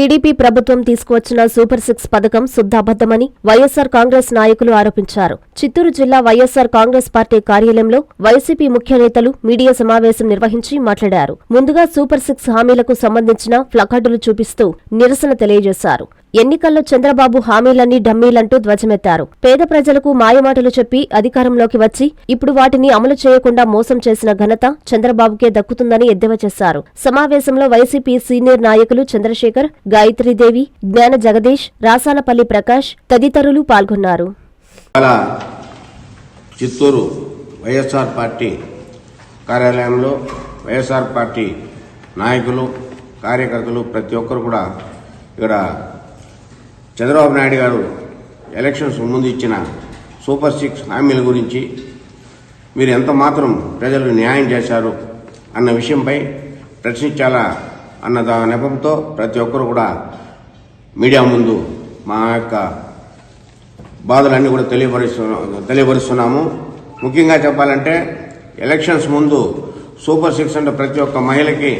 TDP ప్రభుత్వం తీసుకువచ్చిన super six పథకం శుద్ధాబద్దమని వైఎస్సార్ కాంగ్రెస్ నాయకులు ఆరోపించారు. చిత్తూరు జిల్లా వైఎస్సార్ కాంగ్రెస్ పార్టీ కార్యాలయంలో వైసీపీ ముఖ్య నేతలు మీడియా సమావేశం నిర్వహించి మాట్లాడారు. ముందుగా సూపర్ సిక్స్ హామీలకు సంబంధించిన ప్లకార్డులు చూపిస్తూ నిరసన తెలియజేశారు. ఎన్నికల్లో చంద్రబాబు హామీలన్నీ డమ్మీలంటూ ధ్వజమెత్తారు. పేద ప్రజలకు మాయమాటలు చెప్పి అధికారంలోకి వచ్చి ఇప్పుడు వాటిని అమలు చేయకుండా మోసం చేసిన ఘనత చంద్రబాబుకే దక్కుతుందని ఎద్దేవా చేశారు. సమావేశంలో వైసీపీ సీనియర్ నాయకులు చంద్రశేఖర్ గాయత్రీదేవి జ్ఞాన జగదీష్ రాసాలపల్లి ప్రకాష్ తదితరులు పాల్గొన్నారు. చిత్తూరు వైఎస్ఆర్ పార్టీ కార్యాలయంలో వైఎస్ఆర్ పార్టీ నాయకులు కార్యకర్తలు ప్రతి ఒక్కరు కూడా ఇక్కడ చంద్రబాబు నాయుడు గారు ఎలక్షన్స్ ముందు ఇచ్చిన సూపర్ సిక్స్ హామీల గురించి మీరు ఎంత మాత్రం ప్రజలకు న్యాయం చేశారు అన్న విషయంపై ప్రశ్నించాలా అన్న దా నెపంతో ప్రతి ఒక్కరు కూడా మీడియా ముందు మా యొక్క బాధలన్నీ కూడా తెలియపరుస్తున్నా తెలియపరుస్తున్నాము. ముఖ్యంగా చెప్పాలంటే ఎలక్షన్స్ ముందు సూపర్ సిక్స్ అంటే ప్రతి ఒక్క మహిళకి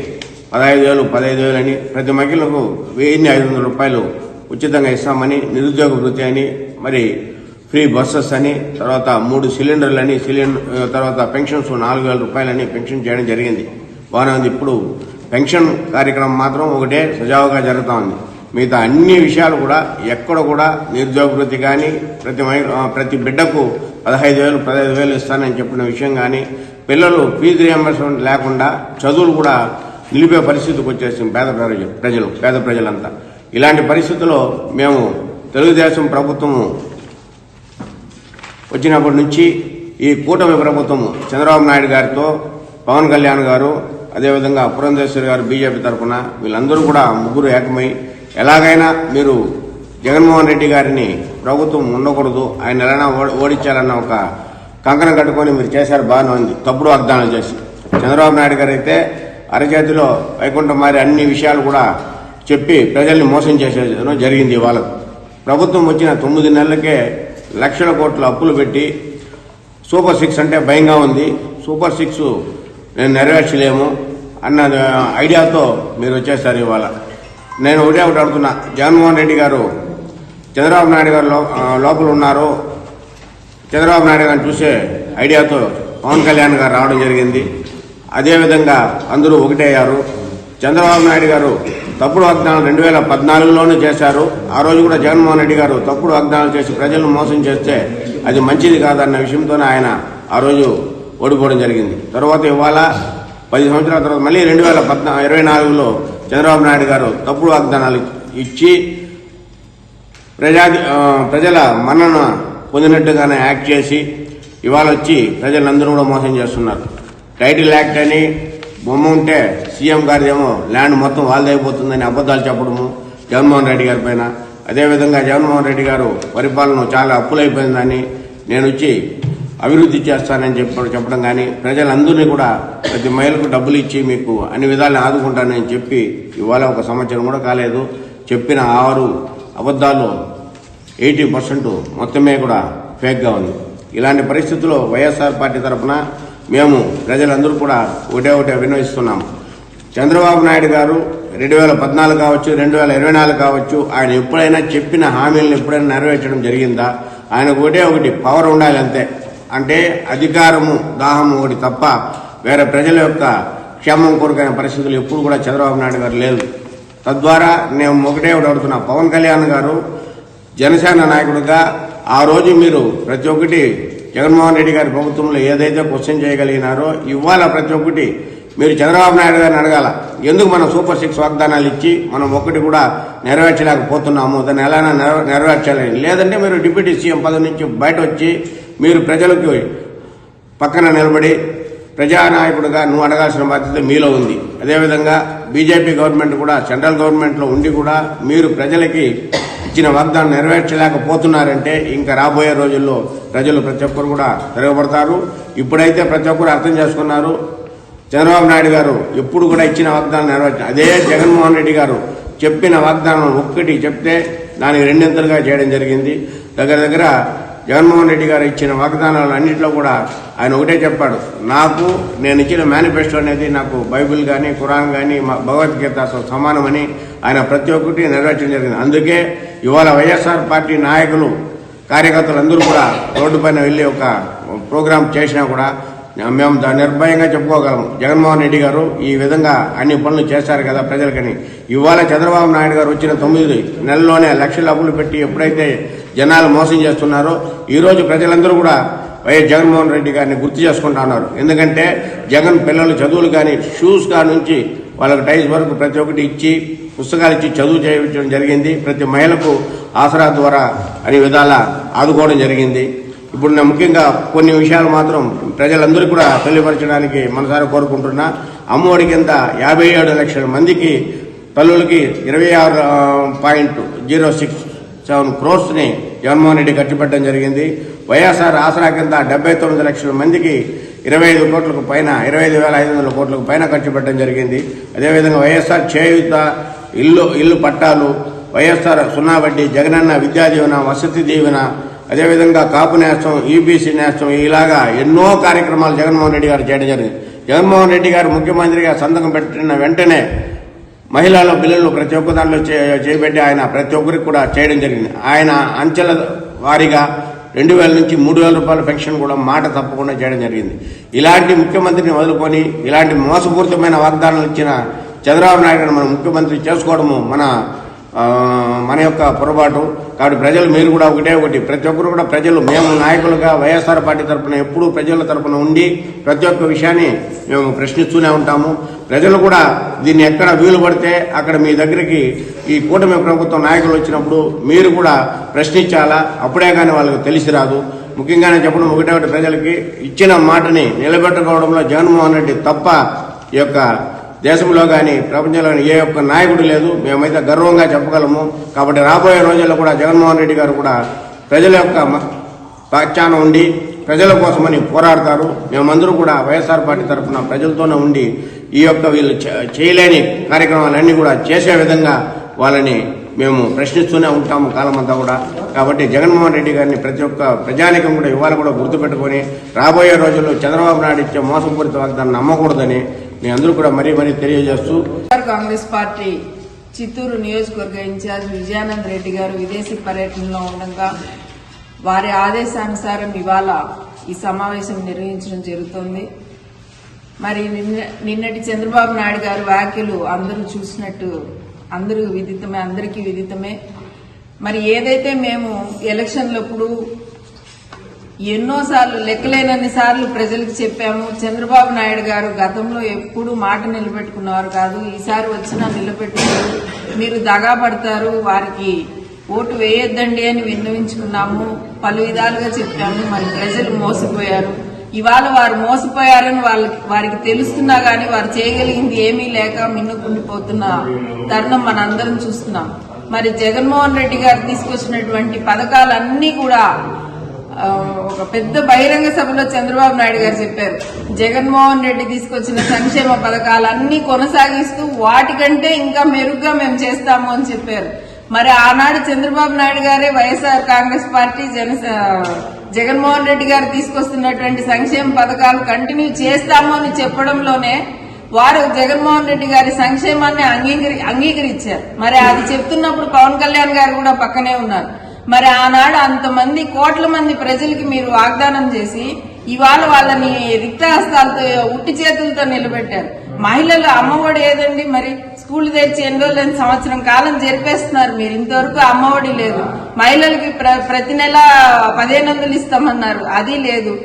పదహైదు వేలు పదహైదు వేలు అని ప్రతి మహిళకు వెయ్యి ఐదు వందల రూపాయలు ఉచితంగా ఇస్తామని నిరుద్యోగ వృత్తి అని మరి ఫ్రీ బస్సెస్ అని తర్వాత మూడు సిలిండర్లని సిలిండర్ తర్వాత పెన్షన్స్ నాలుగు వేల రూపాయలని పెన్షన్ చేయడం జరిగింది. బాగానే ఉంది. ఇప్పుడు పెన్షన్ కార్యక్రమం మాత్రం ఒకటే సజావుగా జరుగుతూ ఉంది. మిగతా అన్ని విషయాలు కూడా ఎక్కడ కూడా నిరుద్యోగ వృత్తి కానీ ప్రతి మహి- ప్రతి బిడ్డకు పదహైదు వేలు పదహైదు వేలు ఇస్తానని చెప్పిన విషయం కానీ పిల్లలు ఫీజు రియంబర్స్మెంట్ లేకుండా చదువులు కూడా నిలిపే పరిస్థితికి వచ్చేసింది పేద ప్రజలు ప్రజలు పేద ప్రజలంతా. ఇలాంటి పరిస్థితుల్లో మేము తెలుగుదేశం ప్రభుత్వము వచ్చినప్పటి నుంచి ఈ కూటమి ప్రభుత్వం చంద్రబాబు నాయుడు గారితో పవన్ కళ్యాణ్ గారు అదేవిధంగా పురంధేశ్వరి గారు బీజేపీ తరఫున వీళ్ళందరూ కూడా ముగ్గురు ఏకమై ఎలాగైనా మీరు జగన్మోహన్ రెడ్డి గారిని ప్రభుత్వం ఉండకూడదు ఆయన ఎలా ఓ- ఓడించాలన్న ఒక కంకణం కట్టుకొని మీరు చేశారు బాగానే ఉంది. తప్పుడు వాగ్దానాలు చేసి చంద్రబాబు నాయుడు గారు అయితే అరచేతిలో వైకుంఠం మారి అన్ని విషయాలు కూడా చెప్పి ప్రజల్ని మోసం చేసేయడం జరిగింది ఇవాళ. ప్రభుత్వం వచ్చిన తొమ్మిది నెలలకే లక్షల కోట్ల అప్పులు పెట్టి సూపర్ సిక్స్ అంటే భయంగా ఉంది. సూపర్ సిక్స్ నేను నెరవేర్చలేము అన్న ఐడియాతో మీరు వచ్చేస్తారు ఇవాళ. నేను ఒకటే ఒకటి అడుగుతున్నా. జగన్మోహన్ రెడ్డి గారు చంద్రబాబు నాయుడు గారు లో- లోపల ఉన్నారు. చంద్రబాబు నాయుడు గారిని చూసే ఐడియాతో పవన్ కళ్యాణ్ గారు రావడం జరిగింది. అదేవిధంగా అందరూ ఒకటయ్యారు చంద్రబాబు నాయుడు గారు తప్పుడు వాగ్దానాలు రెండు వేల పద్నాలుగులోనే చేశారు. ఆ రోజు కూడా జగన్మోహన్ రెడ్డి గారు తప్పుడు వాగ్దానాలు చేసి ప్రజలను మోసం చేస్తే అది మంచిది కాదన్న విషయంతోనే ఆయన ఆ రోజు ఓడిపోవడం జరిగింది. తర్వాత ఇవాళ పది సంవత్సరాల తర్వాత మళ్ళీ రెండు వేల పద్నా ఇరవై నాలుగులో చంద్రబాబు నాయుడు గారు తప్పుడు వాగ్దానాలు ఇచ్చి ప్రజా ప్రజల మన్నన పొందినట్టుగానే యాక్ట్ చేసి ఇవాళ వచ్చి ప్రజలందరూ కూడా మోసం చేస్తున్నారు. టైటిల్ యాక్ట్ అని బొమ్మ ఉంటే సీఎం గారిదేమో ల్యాండ్ మొత్తం వాళ్ళదైపోతుందని అబద్ధాలు చెప్పడము జగన్మోహన్ రెడ్డి గారి పైన. అదేవిధంగా జగన్మోహన్ రెడ్డి గారు పరిపాలన చాలా అప్పులైపోయిందని నేను వచ్చి అభివృద్ధి చేస్తానని చెప్ప చెప్పడం కానీ ప్రజలందరినీ కూడా ప్రతి మహిళకు డబ్బులు ఇచ్చి మీకు అన్ని విధాలను ఆదుకుంటానని చెప్పి ఇవాళ ఒక సంవత్సరం కూడా కాలేదు. చెప్పిన ఆరు అబద్ధాలు ఎయిటీ పర్సెంట్ మొత్తమే కూడా ఫేక్గా ఉంది. ఇలాంటి పరిస్థితుల్లో వైఎస్ఆర్ పార్టీ తరఫున మేము ప్రజలందరూ కూడా ఒకటే ఒకటే వినవిస్తున్నాం చంద్రబాబు నాయుడు గారు రెండు వేల పద్నాలుగు కావచ్చు రెండు వేల ఇరవై నాలుగు కావచ్చు ఆయన ఎప్పుడైనా చెప్పిన హామీలను ఎప్పుడైనా నెరవేర్చడం జరిగిందా? ఆయనకు ఒకటే ఒకటి పవర్ ఉండాలి అంతే. అంటే అధికారము దాహము ఒకటి తప్ప వేరే ప్రజల యొక్క క్షేమం కోరుకునే పరిస్థితులు ఎప్పుడు కూడా చంద్రబాబు నాయుడు గారు లేదు తద్వారా నేను ఒకటే ఒకటి అడుగుతున్నా. పవన్ కళ్యాణ్ గారు జనసేన నాయకుడిగా ఆ రోజు మీరు ప్రతి ఒక్కటి జగన్మోహన్ రెడ్డి గారి ప్రభుత్వంలో ఏదైతే క్వశ్చన్ చేయగలిగినారో ఇవాళ ప్రతి ఒక్కటి మీరు చంద్రబాబు నాయుడు గారిని అడగాల. ఎందుకు మనం సూపర్ సిక్స్ వాగ్దానాలు ఇచ్చి మనం ఒకటి కూడా నెరవేర్చలేకపోతున్నాము? దాన్ని ఎలా నెరవే- నెరవేర్చాలని. లేదంటే మీరు డిప్యూటీ సీఎం పదవి నుంచి బయట వచ్చి మీరు ప్రజలకు పక్కన నిలబడి ప్రజానాయకుడిగా నువ్వు అడగాల్సిన బాధ్యత మీలో ఉంది. అదేవిధంగా బీజేపీ గవర్నమెంట్ కూడా సెంట్రల్ గవర్నమెంట్లో ఉండి కూడా మీరు ప్రజలకి ఇచ్చిన వాగ్దానం నెరవేర్చలేకపోతున్నారంటే ఇంకా రాబోయే రోజుల్లో ప్రజలు ప్రతి ఒక్కరు కూడా తిరగబడతారు ఇప్పుడైతే ప్రతి ఒక్కరు అర్థం చేసుకున్నారు. చంద్రబాబు నాయుడు గారు ఎప్పుడు కూడా ఇచ్చిన వాగ్దానం నెరవేర్చారు అదే జగన్మోహన్ రెడ్డి గారు చెప్పిన వాగ్దానం ఒక్కటి చెప్తే దానికి రెండింతలుగా చేయడం జరిగింది. దగ్గర దగ్గర జగన్మోహన్ రెడ్డి గారు ఇచ్చిన వాగ్దానాలు అన్నింటిలో కూడా ఆయన ఒకటే చెప్పాడు. నాకు నేను ఇచ్చిన మేనిఫెస్టో అనేది నాకు బైబిల్ కానీ ఖురాన్ కానీ భగవద్గీత సమానమని ఆయన ప్రతి ఒక్కటి నెరవేర్చడం జరిగింది. అందుకే ఇవాళ వైఎస్ఆర్ పార్టీ నాయకులు కార్యకర్తలు అందరూ కూడా రోడ్డుపైన వెళ్ళి ఒక ప్రోగ్రాం చేసినా కూడా మేము నిర్భయంగా చెప్పుకోగలం. జగన్మోహన్ రెడ్డి గారు ఈ విధంగా అన్ని పనులు చేశారు కదా ప్రజలకని. ఇవాళ చంద్రబాబు నాయుడు గారు వచ్చిన తొమ్మిది నెలలోనే లక్షల అప్పులు పెట్టి ఎప్పుడైతే జనాలు మోసం చేస్తున్నారో ఈరోజు ప్రజలందరూ కూడా వైఎస్ జగన్మోహన్ రెడ్డి గారిని గుర్తు చేసుకుంటా ఉన్నారు. ఎందుకంటే జగన్ పిల్లలు చదువులు కానీ షూస్ కా నుంచి వాళ్ళకి టైల్స్ వరకు ప్రతి ఒక్కటి ఇచ్చి పుస్తకాలు ఇచ్చి చదువు చేయించడం జరిగింది. ప్రతి మహిళకు ఆసరా ద్వారా అన్ని విధాల ఆదుకోవడం జరిగింది. ఇప్పుడు నేను ముఖ్యంగా కొన్ని విషయాలు మాత్రం ప్రజలందరూ కూడా తెలియపరచడానికి మనసారి కోరుకుంటున్నా. అమ్మఒడి కింద యాభై ఏడు లక్షల మందికి తల్లులకి ఇరవై ఆరు పాయింట్ జీరో సిక్స్ సెవెన్ క్రోర్స్ని జగన్మోహన్ రెడ్డి ఖర్చు పెట్టడం జరిగింది. వైఎస్ఆర్ ఆసరా కింద డెబ్బై తొమ్మిది లక్షల మందికి ఇరవై ఐదు కోట్లకు పైన ఇరవై ఐదు వేల ఐదు వందల కోట్లకు పైన ఖర్చు పెట్టడం జరిగింది. అదేవిధంగా వైఎస్ఆర్ చేయుత ఇల్లు ఇల్లు పట్టాలు వైఎస్ఆర్ సున్నా వడ్డీ జగనన్న విద్యా దీవెన వసతి దీవెన అదేవిధంగా కాపు నేస్తం ఈబీసీ నేస్తం ఇలాగా ఎన్నో కార్యక్రమాలు జగన్మోహన్ రెడ్డి గారు చేయడం జరిగింది. జగన్మోహన్ రెడ్డి గారు ముఖ్యమంత్రిగా సంతకం పెట్టిన వెంటనే మహిళల బిల్లులు ప్రతి ఒక్క దాంట్లో చే- చేపెట్టి ఆయన ప్రతి ఒక్కరికి కూడా చేయడం జరిగింది. ఆయన అంచెల వారీగా రెండు వేల నుంచి మూడు వేల రూపాయల పెన్షన్ కూడా మాట తప్పకుండా చేయడం జరిగింది. ఇలాంటి ముఖ్యమంత్రిని వదులుకొని ఇలాంటి మోసపూరితమైన వాగ్దానాలు ఇచ్చిన చంద్రబాబు నాయుడు మన మనం ముఖ్యమంత్రి చేసుకోవడము మన మన యొక్క పొరపాటు. కాబట్టి ప్రజలు మీరు కూడా ఒకటే ఒకటి ప్రతి ఒక్కరు కూడా ప్రజలు మేము నాయకులుగా వైఎస్ఆర్ పార్టీ తరఫున ఎప్పుడూ ప్రజల తరఫున ఉండి ప్రతి ఒక్క విషయాన్ని మేము ప్రశ్నిస్తూనే ఉంటాము. ప్రజలు కూడా దీన్ని ఎక్కడ వీలు పడితే అక్కడ మీ దగ్గరికి ఈ కూటమి ప్రభుత్వం నాయకులు వచ్చినప్పుడు మీరు కూడా ప్రశ్నించాలా? అప్పుడే కానీ వాళ్ళకి తెలిసి రాదు. ముఖ్యంగానే చెప్పడం ఒకటే ఒకటి ప్రజలకి ఇచ్చిన మాటని నిలబెట్టుకోవడంలో జగన్మోహన్ రెడ్డి తప్ప ఈ యొక్క దేశంలో కానీ ప్రపంచంలో ఏ ఒక్క నాయకుడు లేదు. మేమైతే గర్వంగా చెప్పగలము. కాబట్టి రాబోయే రోజుల్లో కూడా జగన్మోహన్ రెడ్డి గారు కూడా ప్రజల యొక్క మ- పక్షాన ఉండి ప్రజల కోసమని పోరాడతారు. మేమందరూ కూడా వైఎస్ఆర్ పార్టీ తరఫున ప్రజలతోనే ఉండి ఈ యొక్క వీళ్ళు చేయలేని కార్యక్రమాలన్నీ కూడా చేసే విధంగా వాళ్ళని మేము ప్రశ్నిస్తూనే ఉంటాము కాలమంతా కూడా. కాబట్టి జగన్మోహన్ రెడ్డి గారిని ప్రతి ఒక్క ప్రజానికం కూడా ఇవాళ కూడా గుర్తుపెట్టుకొని రాబోయే రోజుల్లో చంద్రబాబు నాయుడు ఇచ్చే మోసపూరిత వాగ్దాన్ని నమ్మకూడదని మీ అందరూ కూడా మరీ మరీ తెలియజేస్తూ కాంగ్రెస్ పార్టీ చిత్తూరు నియోజకవర్గ ఇన్ఛార్జ్ విజయానంద్ రెడ్డి గారు విదేశీ పర్యటనలో ఉండగా వారి ఆదేశానుసారం ఇవాళ ఈ సమావేశం నిర్వహించడం జరుగుతోంది. మరి నిన్న నిన్నటి చంద్రబాబు నాయుడు గారు వ్యాఖ్యలు అందరూ చూసినట్టు అందరూ విదితమే అందరికీ విదితమే. మరి ఏదైతే మేము ఎలక్షన్లప్పుడు ఎన్నోసార్లు లెక్కలేనన్ని సార్లు ప్రజలకు చెప్పాము చంద్రబాబు నాయుడు గారు గతంలో ఎప్పుడు మాట నిలబెట్టుకున్నవారు కాదు ఈసారి వచ్చినా నిలబెట్టుకోరు. మీరు దగా పడతారు వారికి ఓటు వేయొద్దండి అని విన్నవించుకున్నాము పలు విధాలుగా చెప్పాము మరి ప్రజలు మోసపోయారు. ఇవాళ వారు మోసపోయారని వాళ్ళకి వారికి తెలుస్తున్నా కానీ వారు చేయగలిగింది ఏమీ లేక మిన్నుకుండిపోతున్న తరుణం మనందరం చూస్తున్నాం. మరి జగన్మోహన్ రెడ్డి గారు తీసుకొచ్చినటువంటి పథకాలన్నీ కూడా ఒక పెద్ద బహిరంగ సభలో చంద్రబాబు నాయుడు గారు చెప్పారు. జగన్మోహన్ రెడ్డి తీసుకొచ్చిన సంక్షేమ పథకాలన్నీ కొనసాగిస్తూ వాటికంటే ఇంకా మెరుగ్గా మేము చేస్తాము అని చెప్పారు. మరి ఆనాడు చంద్రబాబు నాయుడు గారే వైఎస్ఆర్ కాంగ్రెస్ పార్టీ జన జగన్మోహన్ రెడ్డి గారు తీసుకొస్తున్నటువంటి సంక్షేమ పథకాలు కంటిన్యూ చేస్తాము అని చెప్పడంలోనే వారు జగన్మోహన్ రెడ్డి గారి సంక్షేమాన్ని అంగీకరి అంగీకరించారు. మరి అది చెప్తున్నప్పుడు పవన్ కళ్యాణ్ గారు కూడా పక్కనే ఉన్నారు. మరి ఆనాడు అంతమంది కోట్ల మంది ప్రజలకి మీరు వాగ్దానం చేసి ఇవాళ వాళ్ళని రిక్తహస్తాలతో ఉట్టి చేతులతో నిలబెట్టారు. మహిళలు అమ్మఒడి ఏదండి మరి? స్కూల్ తెచ్చి ఎన్ని రోజులు సంవత్సరం కాలం జరిపేస్తున్నారు మీరు. ఇంతవరకు అమ్మఒడి లేదు. మహిళలకి ప్ర- ప్రతి నెల పదిహేను వందలు ఇస్తామన్నారు. అది లేదు.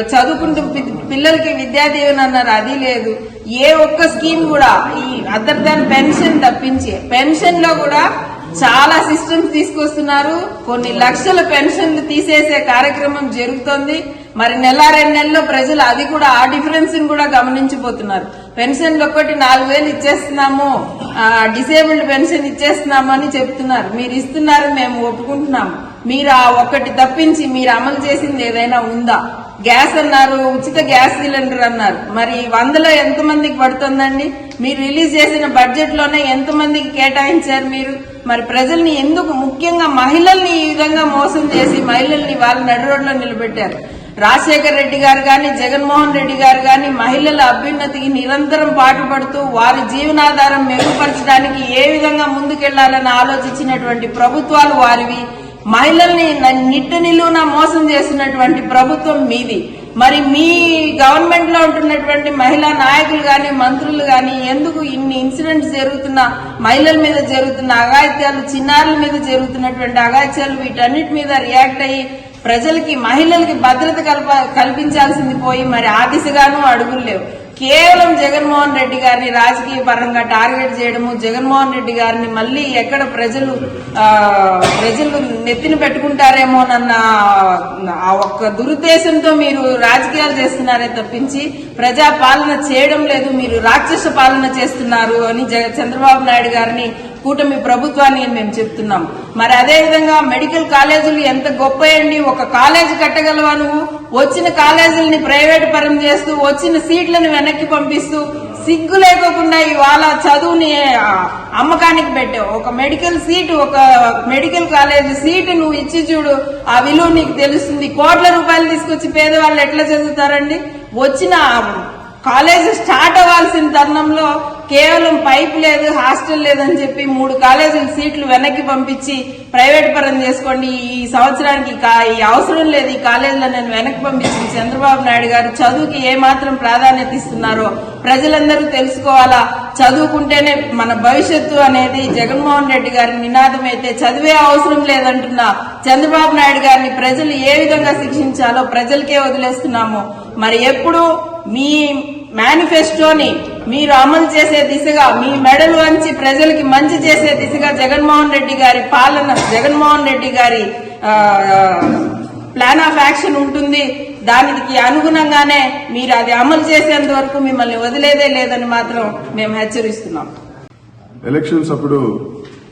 చదువుకుంటూ పిల్లలకి విద్యా దీవెన అన్నారు. అది లేదు. ఏ ఒక్క స్కీమ్ కూడా ఈ అదర్ దాన్ పెన్షన్ తప్పించి పెన్షన్లో కూడా చాలా సిస్టమ్స్ తీసుకొస్తున్నారు. కొన్ని లక్షల పెన్షన్లు తీసేసే కార్యక్రమం జరుగుతోంది. మరి నెల రెండు నెలల్లో ప్రజలు అది కూడా ఆ డిఫరెన్స్ కూడా గమనించిపోతున్నారు పెన్షన్లు ఒక్కటి నాలుగు వేలు ఇచ్చేస్తున్నాము. డిసేబుల్డ్ పెన్షన్ ఇచ్చేస్తున్నాము అని చెప్తున్నారు. మీరు ఇస్తున్నారు మేము ఒప్పుకుంటున్నాము. మీరు ఆ ఒక్కటి తప్పించి మీరు అమలు చేసింది ఏదైనా ఉందా? గ్యాస్ అన్నారు ఉచిత గ్యాస్ సిలిండర్ అన్నారు. మరి వందలో ఎంత మందికి పడుతుందండి? మీరు రిలీజ్ చేసిన బడ్జెట్లోనే ఎంత మందికి కేటాయించారు మీరు? మరి ప్రజల్ని ఎందుకు ముఖ్యంగా మహిళల్ని ఈ విధంగా మోసం చేసి మహిళల్ని వాళ్ళ నడి రోడ్లో నిలబెట్టారు? రాజశేఖర రెడ్డి గారు కానీ జగన్మోహన్ రెడ్డి గారు కానీ మహిళల అభ్యున్నతికి నిరంతరం పాటుపడుతూ వారి జీవనాధారం మెరుగుపరచడానికి ఏ విధంగా ముందుకెళ్ళాలని ఆలోచించినటువంటి ప్రభుత్వాలు వారివి. మహిళల్ని న- నిట్ట నిలువున మోసం చేసినటువంటి ప్రభుత్వం మీది. మరి మీ గవర్నమెంట్లో ఉంటున్నటువంటి మహిళా నాయకులు గాని మంత్రులు గాని ఎందుకు ఇన్ని ఇన్సిడెంట్స్ జరుగుతున్న మహిళల మీద జరుగుతున్న అగాత్యాలు చిన్నారుల మీద జరుగుతున్నటువంటి అగాత్యాలు వీటన్నిటి మీద రియాక్ట్ అయ్యి ప్రజలకి మహిళలకి భద్రత కల్ప కల్పించాల్సింది పోయి మరి ఆ దిశగాను అడుగులు లేవు. కేవలం జగన్మోహన్ రెడ్డి గారిని రాజకీయ పరంగా టార్గెట్ చేయడము జగన్మోహన్ రెడ్డి గారిని మళ్ళీ ఎక్కడ ప్రజలు ప్రజలు నెత్తిన పెట్టుకుంటారేమోనన్న ఆ ఒక్క దురుద్దేశంతో మీరు రాజకీయాలు చేస్తున్నారే తప్పించి ప్రజా పాలన చేయడం లేదు మీరు రాక్షస పాలన చేస్తున్నారు అని చంద్రబాబు నాయుడు గారిని కూటమి ప్రభుత్వాన్ని మేము చెప్తున్నాం. మరి అదే విధంగా మెడికల్ కాలేజీలు ఎంత గొప్పయండి. ఒక కాలేజీ కట్టగలవా నువ్వు? వచ్చిన కాలేజీలని ప్రైవేట్ పరం చేస్తూ వచ్చిన సీట్లను వెనక్కి పంపిస్తూ సిగ్గు లేకోకుండా ఇవాళ చదువుని అమ్మకానికి పెట్టావు. ఒక మెడికల్ సీటు ఒక మెడికల్ కాలేజ్ సీటు నువ్వు ఇచ్చి చూడు. ఆ విలువ నీకు తెలుస్తుంది. కోట్ల రూపాయలు తీసుకొచ్చి పేదవాళ్ళు ఎట్లా చదువుతారండి? వచ్చిన కాలేజ్ స్టార్ట్ అవ్వాల్సిన తరుణంలో కేవలం పైప్ లేదు హాస్టల్ లేదని చెప్పి మూడు కాలేజీల సీట్లు వెనక్కి పంపించి ప్రైవేట్ పరం చేసుకోండి. ఈ సంవత్సరానికి ఈ కా- ఈ అవసరం లేదు ఈ కాలేజీలో నేను వెనక్కి పంపించిన చంద్రబాబు నాయుడు గారు చదువుకి ఏ మాత్రం ప్రాధాన్యత ఇస్తున్నారో ప్రజలందరూ తెలుసుకోవాలా? చదువుకుంటేనే మన భవిష్యత్తు అనేది జగన్మోహన్ రెడ్డి గారి నినాదం అయితే చదివే అవసరం లేదంటున్నా చంద్రబాబు నాయుడు గారిని ప్రజలు ఏ విధంగా శిక్షించాలో ప్రజలకే వదిలేస్తున్నాము. మరి ఎప్పుడు మీ మేనిఫెస్టోని మీరు అమలు చేసే దిశగా మీ మెడలు వంచి ప్రజలకి మంచి చేసే దిశగా జగన్మోహన్ రెడ్డి గారి పాలన జగన్మోహన్ రెడ్డి గారి ప్లాన్ ఆఫ్ యాక్షన్ ఉంటుంది. దానికి అనుగుణంగానే మీరు అది అమలు చేసేంత వరకు మిమ్మల్ని వదిలేదే లేదని మాత్రం మేము హెచ్చరిస్తున్నాం. ఎలక్షన్స్ అప్పుడు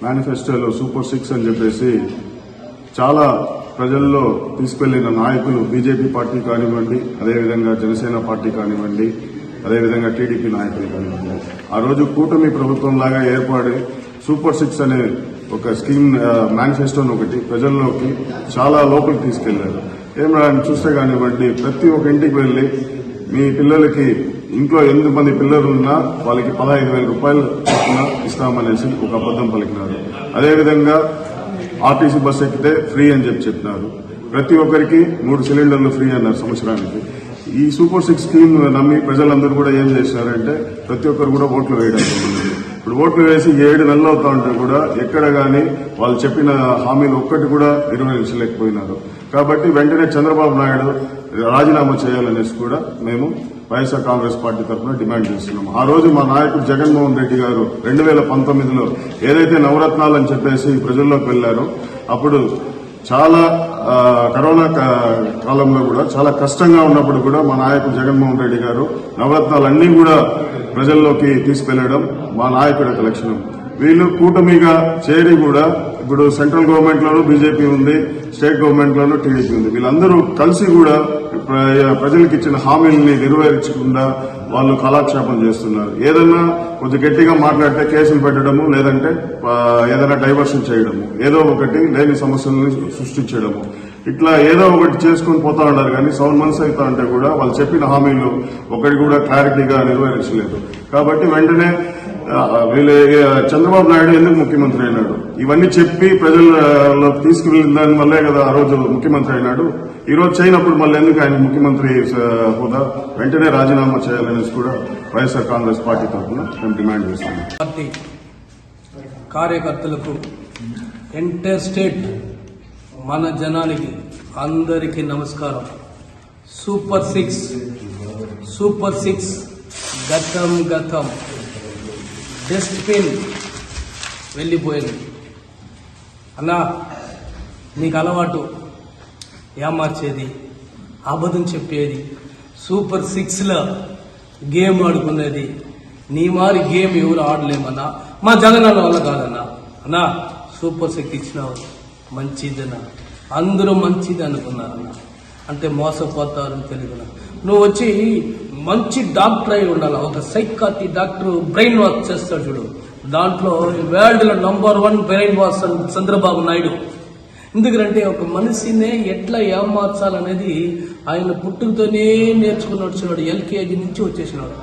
మేనిఫెస్టోలో సూపర్ సిక్స్ అని చెప్పేసి చాలా ప్రజల్లో తీసుకెళ్ళిన నాయకులు బీజేపీ పార్టీ కానివ్వండి అదేవిధంగా జనసేన పార్టీ కానివ్వండి అదేవిధంగా టీడీపీ నాయకులు కానివ్వండి ఆ రోజు కూటమి ప్రభుత్వం లాగా ఏర్పడి సూపర్ సిక్స్ అనే ఒక స్కీమ్ మేనిఫెస్టోని ఒకటి ప్రజల్లోకి చాలా లోపలికి తీసుకెళ్ళారు. ఏం చూస్తే కానివ్వండి ప్రతి ఒక్క ఇంటికి వెళ్ళి మీ పిల్లలకి ఇంట్లో ఎనిమిది మంది పిల్లలు ఉన్నా వాళ్ళకి పదహైదు వేల రూపాయలు చొప్పున ఇస్తామనేసి ఒక అబద్దం పలికినారు. అదేవిధంగా ఆర్టీసీ బస్సు ఎక్కితే ఫ్రీ అని చెప్పి చెప్పినారు. ప్రతి ఒక్కరికి మూడు సిలిండర్లు ఫ్రీ అన్నారు సంవత్సరానికి. ఈ సూపర్ సిక్స్ స్కీమ్ నమ్మి ప్రజలందరూ కూడా ఏం చేశారంటే ప్రతి ఒక్కరు కూడా ఓట్లు వేయడం ఇప్పుడు ఓట్లు వేసి ఏడు నెలలు అవుతా ఉంటే కూడా ఎక్కడ కానీ వాళ్ళు చెప్పిన హామీలు ఒక్కటి కూడా నిర్వహించలేకపోయినారు కాబట్టి వెంటనే చంద్రబాబు నాయుడు రాజీనామా చేయాలనేసి కూడా మేము వైఎస్ఆర్ కాంగ్రెస్ పార్టీ తరఫున డిమాండ్ చేస్తున్నాం ఆ రోజు మా నాయకుడు జగన్మోహన్ రెడ్డి గారు రెండు వేల పంతొమ్మిదిలో ఏదైతే నవరత్నాలు అని చెప్పేసి ప్రజల్లోకి వెళ్ళారో అప్పుడు చాలా కరోనా కా- కాలంలో కూడా చాలా కష్టంగా ఉన్నప్పుడు కూడా మా నాయకుడు జగన్మోహన్ రెడ్డి గారు నవరత్నాలన్నీ కూడా ప్రజల్లోకి తీసుకెళ్ళడం మా నాయకుడి యొక్క లక్షణం. వీళ్ళు కూటమిగా చేరి కూడా ఇప్పుడు సెంట్రల్ గవర్నమెంట్లోనూ బీజేపీ ఉంది స్టేట్ గవర్నమెంట్ లోనూ టీడీపీ ఉంది వీళ్ళందరూ కలిసి కూడా ప్ర- ప్రజలకు ఇచ్చిన హామీలని నెరవేర్చకుండా వాళ్ళు కాలక్షేపం చేస్తున్నారు. ఏదన్నా కొంచెం గట్టిగా మాట్లాడితే కేసులు పెట్టడము లేదంటే ఏదైనా డైవర్షన్ చేయడము ఏదో ఒకటి లేని సమస్యలను సృష్టించడము. ఇట్లా ఏదో ఒకటి చేసుకొని పోతా ఉన్నారు కానీ సెవెన్ మంత్స్ అవుతా ఉంటే కూడా వాళ్ళు చెప్పిన హామీలు ఒకటి కూడా క్లారిటీగా నెరవేర్చలేదు. కాబట్టి వెంటనే వీళ్ళు చంద్రబాబు నాయుడు ఎందుకు ముఖ్యమంత్రి అయినాడు? ఇవన్నీ చెప్పి ప్రజల్లో తీసుకువెళ్ళిన దాని వల్లే కదా ఆ రోజు ముఖ్యమంత్రి అయినాడు. ఈ రోజు చేయనప్పుడు మళ్ళీ ఎందుకు ఆయన ముఖ్యమంత్రి హోదా? వెంటనే రాజీనామా చేయాలనేసి కూడా వైఎస్ఆర్ కాంగ్రెస్ పార్టీ తరఫున మేము డిమాండ్ చేస్తున్నాం. పార్టీ కార్యకర్తలకు ఎంటైర్ స్టేట్ మన జనానికి అందరికీ నమస్కారం. సూపర్ సిక్స్ సూపర్ సిక్స్ గతం గతం. డస్ట్బిన్ వెళ్ళిపోయింది అన్నా నీకు అలవాటు. ఏమార్చేది అబద్ధం చెప్పేది. సూపర్ సిక్స్లో గేమ్ ఆడుకునేది. నీ మారి గేమ్ ఎవరు ఆడలేమన్నా? మా జగనన్న వల్ల కాదన్నా. అన్నా సూపర్ సిక్స్ ఇచ్చినావు. మంచిదన్నా అందరూ మంచిది అనుకున్నారన్నా. అంటే మోసపోతారని తెలియదు నువ్వు వచ్చి మంచి డాక్టర్ అయి ఉండాలి? ఒక సైకాటి డాక్టర్ బ్రెయిన్ వాష్ చేస్తాడు చూడు. దాంట్లో వరల్డ్లో number one brainwash Chandrababu Naidu. ఎందుకంటే ఒక మనిషినే ఎట్లా ఏమార్చాలనేది ఆయన పుట్టుకతోనే నేర్చుకుని వచ్చినాడు ఎల్కేజీ నుంచి వచ్చేసినాడు.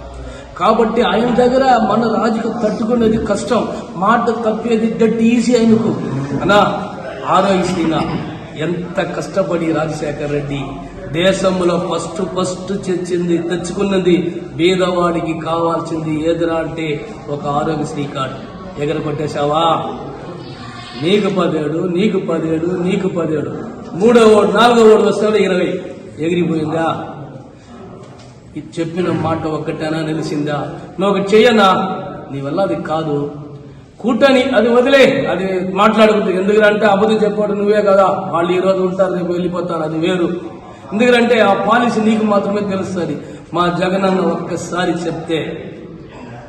కాబట్టి ఆయన దగ్గర మన రాజుకు తట్టుకునేది కష్టం మాట తప్పేది దట్ ఈజీ ఆయనకు. అనా ఆరోగ్యశ్రీనా? ఎంత కష్టపడి రాజశేఖర్ రెడ్డి దేశంలో ఫస్ట్ ఫస్ట్ తెచ్చింది తెచ్చుకున్నది బీదవాడికి కావాల్సింది ఏదిరా అంటే ఒక ఆరోగ్యశ్రీ కార్డు. ఎగర కొట్టేశావా? నీకు పదేడు నీకు పదేడు నీకు పదేడు మూడో ఓడు నాలుగో ఓడు వస్తాడు ఇరవై. ఎగిరిపోయిందా? ఇది చెప్పిన మాట ఒక్కటేనా నిలిచిందా? నువ్వు ఒకటి చెయ్యనా? నీ వల్ల అది కాదు. కూటని అది వదిలే అది మాట్లాడుకుంటుంది ఎందుకంటే అబద్ధం చెప్పాడు నువ్వే కదా. వాళ్ళు ఈ రోజు ఉంటారు రేపు వెళ్ళిపోతారు అది వేరు. ఎందుకంటే ఆ పాలసీ నీకు మాత్రమే తెలుస్తుంది. మా జగనన్న ఒక్కసారి చెప్తే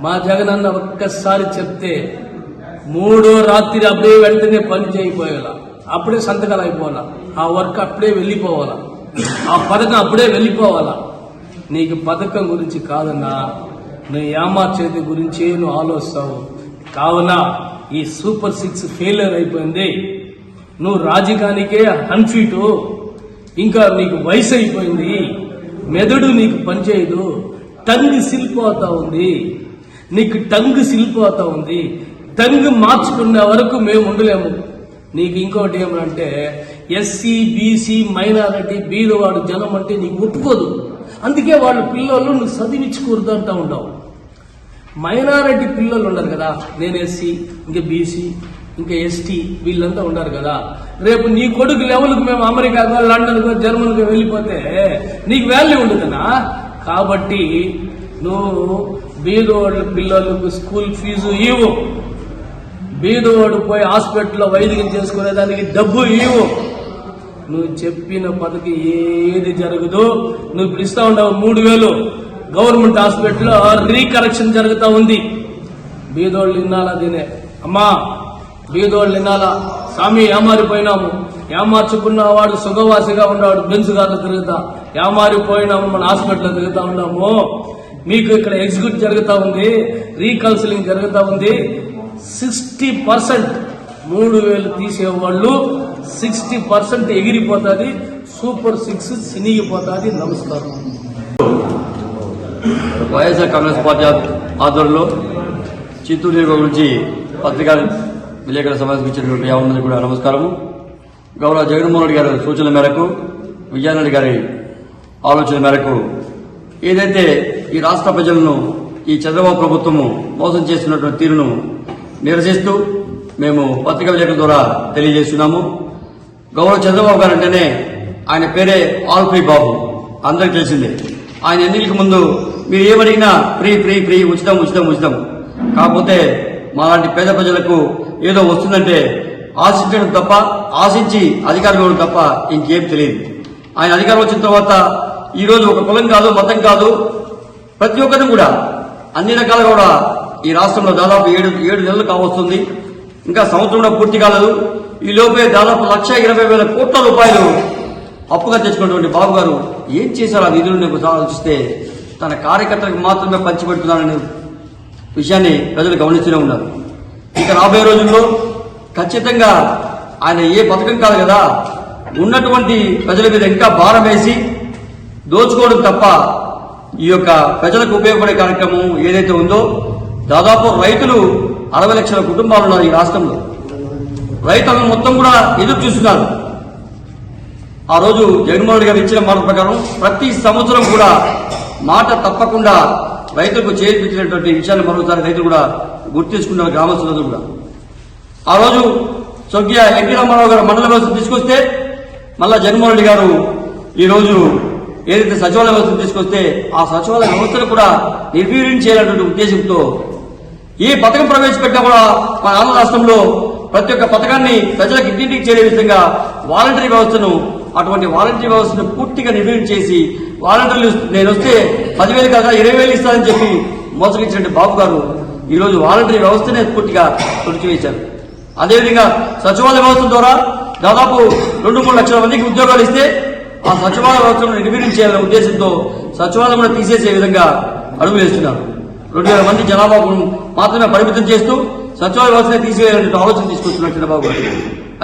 మా జగనన్న ఒక్కసారి చెప్తే మూడో రాత్రి అప్పుడే వెంటనే పని చేయిపోయేలా. అప్పుడే సంతకాలు అయిపోవాలా. ఆ వర్క్ అప్పుడే వెళ్ళిపోవాలా. ఆ పథకం అప్పుడే వెళ్ళిపోవాలా. నీకు పథకం గురించి కాదన్నా నువ్వు ఏమార్చేది గురించి నువ్వు ఆలోచిస్తావు. కావున ఈ సూపర్ సిక్స్ ఫెయిలియర్ అయిపోయింది. నువ్వు రాజకీయానికే అన్ఫిటు ఇంకా నీకు వయసు అయిపోయింది. మెదడు నీకు పనిచేయదు. టంగ్ సిల్పోతా ఉంది. నీకు టంగ్ సిల్పోతా ఉంది. టంగ్ మార్చుకునే వరకు మేము ఉండలేము. నీకు ఇంకోటి ఏమంటే ఎస్సీ బీసీ మైనారిటీ బీదవాడు జనం అంటే నీకు ముట్టుకోదు అందుకే వాళ్ళ పిల్లలు నువ్వు చదివించుకూడదు అంటూ ఉండవు. మైనారిటీ పిల్లలు ఉన్నారు కదా నేను ఎస్సీ ఇంకా బీసీ ఇంకా ఎస్టీ వీళ్ళంతా ఉన్నారు కదా. రేపు నీ కొడుకు లెవెల్కి మేము అమెరికాకో లండన్కో జర్మన్కో వెళ్ళిపోతే నీకు వాల్యూ ఉండదనా కాబట్టి నువ్వు బీదోళ్ళ పిల్లలకు స్కూల్ ఫీజు ఇవ్వు. బీదోడు పోయి హాస్పిటల్లో వైద్యం చేసుకునేదానికి డబ్బు ఇవ్వు. నువ్వు చెప్పిన పదకి ఏది జరగదు. నువ్వు ఇప్పుడు ఇస్తా ఉండవు. మూడు వేలు. గవర్నమెంట్ హాస్పిటల్లో రీకరెక్షన్ జరుగుతూ ఉంది. బీదోళ్ళు వినాలా దీనే అమ్మా బీదోళ్ళు నిన్నాల స్వామి ఏమారిపోయినాము. ఏమార్చుకున్నవాడు సుఖవాసిగా ఉన్నవాడు బెంచ్ గారు తిరుగుతా. ఏమారిపోయినాము మన హాస్పిటల్లో తిరుగుతా ఉన్నాము. మీకు ఇక్కడ ఎగ్జిక్యూట్ జరుగుతూ ఉంది రీకౌన్సిలింగ్ జరుగుతూ ఉంది. సిక్స్టీ పర్సెంట్ మూడు వేలు తీసేవాళ్ళు సిక్స్టీ పర్సెంట్ ఎగిరిపోతుంది సూపర్ సిక్స్ సినిగిపోతుంది నమస్కారం. వైఎస్ఆర్ కాంగ్రెస్ పార్టీ ఆధ్వర్యంలో చిత్తూరు నియోజకవర్గం నుంచి పత్రికా విలేకరుల సమావేశం ఇచ్చినటువంటి యావన్నది కూడా నమస్కారము. గౌరవ జగన్మోహన్ రెడ్డి గారి సూచనల మేరకు విజయారెడ్డి గారి ఆలోచన మేరకు ఏదైతే ఈ రాష్ట్ర ప్రజలను ఈ చంద్రబాబు ప్రభుత్వము మోసం చేస్తున్నటువంటి తీరును నిరసిస్తూ మేము పత్రికా విలేకరుల ద్వారా తెలియజేస్తున్నాము. గౌరవ చంద్రబాబు గారు అంటేనే ఆయన పేరే ఆల్ ఫ్రీ బాబు. అందరికి తెలిసిందే. ఆయన ఎన్నికలకు ముందు మీరు ఏమడిగినా ఫ్రీ ఫ్రీ ఫ్రీ ఉచితం ఉచితం ఉచితం. కాకపోతే మాలాంటి పేద ప్రజలకు ఏదో వస్తుందంటే ఆశించడం తప్ప ఆశించి అధికారం ఇవ్వడం తప్ప ఇంకేం తెలియదు. ఆయన అధికారం వచ్చిన తర్వాత ఈరోజు ఒక కులం కాదు మతం కాదు ప్రతి ఒక్కరిని కూడా అన్ని రకాలుగా కూడా ఈ రాష్ట్రంలో దాదాపు ఏడు ఏడు నెలలు కావస్తుంది. ఇంకా సంవత్సరంలో పూర్తి కాలేదు. ఈ లోపే దాదాపు లక్ష ఇరవై వేల కోట్ల రూపాయలు అప్పుగా తెచ్చుకున్నటువంటి బాబు గారు ఏం చేశారు ఆ నిధులను ఆలోచిస్తే తన కార్యకర్తలకు మాత్రమే పంచిపెడుతున్నారనే విషయాన్ని ప్రజలు గమనిస్తూనే ఉన్నారు. ఇక రాబోయే రోజుల్లో ఖచ్చితంగా ఆయన ఏ పథకం కాదు కదా ఉన్నటువంటి ప్రజల మీద ఇంకా భారం వేసి దోచుకోవడం తప్ప ఈ యొక్క ప్రజలకు ఉపయోగపడే కార్యక్రమం ఏదైతే ఉందో దాదాపు రైతులు అరవై లక్షల కుటుంబాలు ఉన్నారు ఈ రాష్ట్రంలో. రైతులను మొత్తం కూడా ఎదురు చూస్తున్నారు. ఆ రోజు జగన్మోహన్ గారు ఇచ్చిన మాట ప్రకారం ప్రతి సంవత్సరం కూడా మాట తప్పకుండా రైతులకు చేర్పించినటువంటి విషయాన్ని మరొకసారి రైతులు కూడా గుర్తించుకున్నారు గ్రామస్తులందరూ కూడా. ఆ రోజు స్వర్గీయ ఎన్టీ రామారావు గారు మండల వ్యవస్థ తీసుకొస్తే మళ్ళా జగన్మోహన్ రెడ్డి గారు ఈ రోజు ఏదైతే సచివాలయ వ్యవస్థ తీసుకొస్తే ఆ సచివాలయ వ్యవస్థను కూడా నిర్వీర్యం చేయాలనే ఉద్దేశంతో ఏ పథకం ప్రవేశపెట్టినా కూడా మన ఆంధ్ర రాష్ట్రంలో ప్రతి ఒక్క పథకాన్ని ప్రజలకు ఇంటింటికి చేరే విధంగా వాలంటరీ వ్యవస్థను అటువంటి వాలంటరీ వ్యవస్థను పూర్తిగా నిర్వీర్యం చేసి వాలంటీర్లు నేను వస్తే పదివేలు కాక ఇరవై వేలు ఇస్తానని చెప్పి మోసగించినట్టు బాబు గారు ఈరోజు వాలంటరీ వ్యవస్థనే పూర్తిగా తుడిచివేశారు. అదేవిధంగా సచివాలయ వ్యవస్థ ద్వారా దాదాపు రెండు మూడు లక్షల మందికి ఉద్యోగాలు ఇస్తే ఆ సచివాలయ వ్యవస్థను నిర్వీర్యం చేయాలనే ఉద్దేశంతో సచివాలయం కూడా తీసేసే విధంగా అడుగు వేస్తున్నారు. రెండు వేల మంది జనాభాకు మాత్రమే పరిమితం చేస్తూ సచివాలయ వ్యవస్థ తీసివేయాలనే ఆలోచన తీసుకొస్తున్నారు చంద్రబాబు గారు.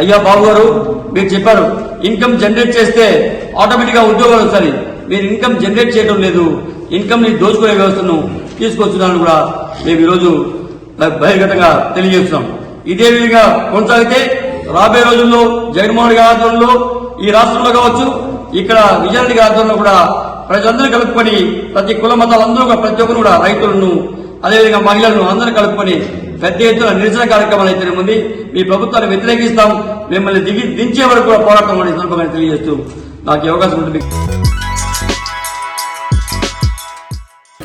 అయ్యా బాబు గారు మీరు చెప్పారు ఇన్కమ్ జనరేట్ చేస్తే ఆటోమేటిక్గా ఉద్యోగాలు వస్తాయి. మీరు ఇన్కమ్ జనరేట్ చేయడం లేదు. ఇన్కమ్ని దోచుకునే వ్యవస్థను తీసుకొచ్చున్నాను కూడా మేము ఈరోజు బహిర్గతంగా తెలియజేస్తున్నాం. ఇదే విధంగా కొనసాగితే రాబోయే రోజుల్లో జగన్మోహన్ గారి ఆధ్వర్యంలో ఈ రాష్ట్రంలో కావచ్చు ఇక్కడ విజయారెడ్డి గారి ఆధ్వర్యంలో కూడా ప్రజలందరూ కలుపుకొని ప్రతి కుల మతాలందరూ ప్రతి ఒక్కరు కూడా రైతులను అదేవిధంగా మహిళలను అందరూ కలుపుకొని పెద్ద ఎత్తున నిరసన కార్యక్రమాలు అయితే ఉంది మీ ప్రభుత్వాన్ని వ్యతిరేకిస్తాం. మిమ్మల్ని దిగి దించే వరకు కూడా పోరాటం అనే సందర్భంగా తెలియజేస్తూ నాకు అవకాశం ఉంటుంది.